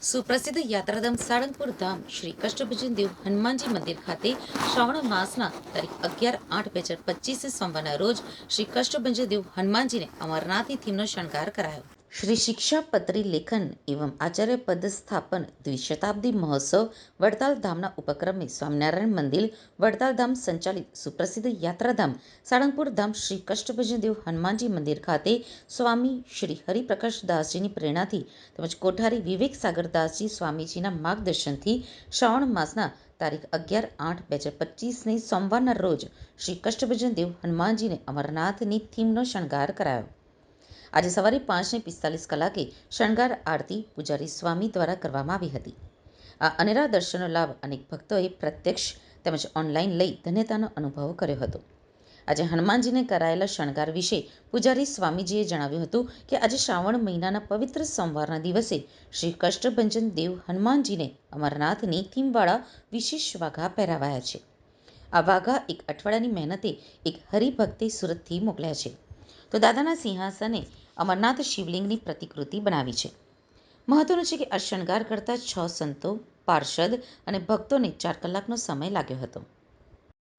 સુપ્રસિદ્ધ યાત્રાધામ સાળંગપુર ધામ શ્રી કષ્ટભજન દેવ હનુમાનજી મંદિર ખાતે શ્રાવણ માસના તારીખ અગિયાર આઠ બે હજાર પચીસ સોમવારના રોજ શ્રી કષ્ટભંજન દેવ હનુમાનજીને અમરનાથની થીમનો શણગાર કરાયો. શ્રી શિક્ષાપત્રી લેખન એવં આચાર્ય પદ સ્થાપન દ્વિશતાબ્દી મહોત્સવ વડતાલ ધામના ઉપક્રમે સ્વામિનારાયણ મંદિર વડતાલ ધામ સંચાલિત સુપ્રસિદ્ધ યાત્રાધામ, સાળંગપુર ધામ શ્રી કષ્ટભજન દેવ હનુમાનજી મંદિર ખાતે સ્વામી શ્રી હરિપ્રકાશ દાસજીની પ્રેરણાથી તેમજ કોઠારી વિવેક સાગરદાસજી સ્વામીજીના માર્ગદર્શનથી શ્રાવણ માસના તારીખ અગિયાર આઠ બે હજાર પચીસની સોમવારના રોજ શ્રી કષ્ટભજન દેવ હનુમાનજીને અમરનાથની થીમનો શણગાર કરાયો. આજે સવારે પાંચને પિસ્તાલીસ કલાકે શણગાર આરતી પૂજારી સ્વામી દ્વારા કરવામાં આવી હતી. આ અનેરા દર્શનનો લાભ અનેક ભક્તોએ પ્રત્યક્ષ તેમજ ઓનલાઈન લઈ ધન્યતાનો અનુભવ કર્યો હતો. આજે હનુમાનજીને કરાયેલા શણગાર વિશે પૂજારી સ્વામીજીએ જણાવ્યું હતું કે આજે શ્રાવણ મહિનાના પવિત્ર સોમવારના દિવસે શ્રી કષ્ટભંજન દેવ હનુમાનજીને અમરનાથની થીમવાળા વિશેષ વાઘા પહેરાવાયા છે. આ વાઘા એક અઠવાડિયાની મહેનતે એક હરિભક્તે સુરતથી મોકલ્યા છે. તો દાદાના સિંહાસને અમરનાથ શિવલિંગની પ્રતિકૃતિ બનાવી છે. મહત્વનું છે કે આ શણગાર કરતા છ સંતો, પાર્ષદ અને ભક્તોને ચાર કલાકનો સમય લાગ્યો હતો.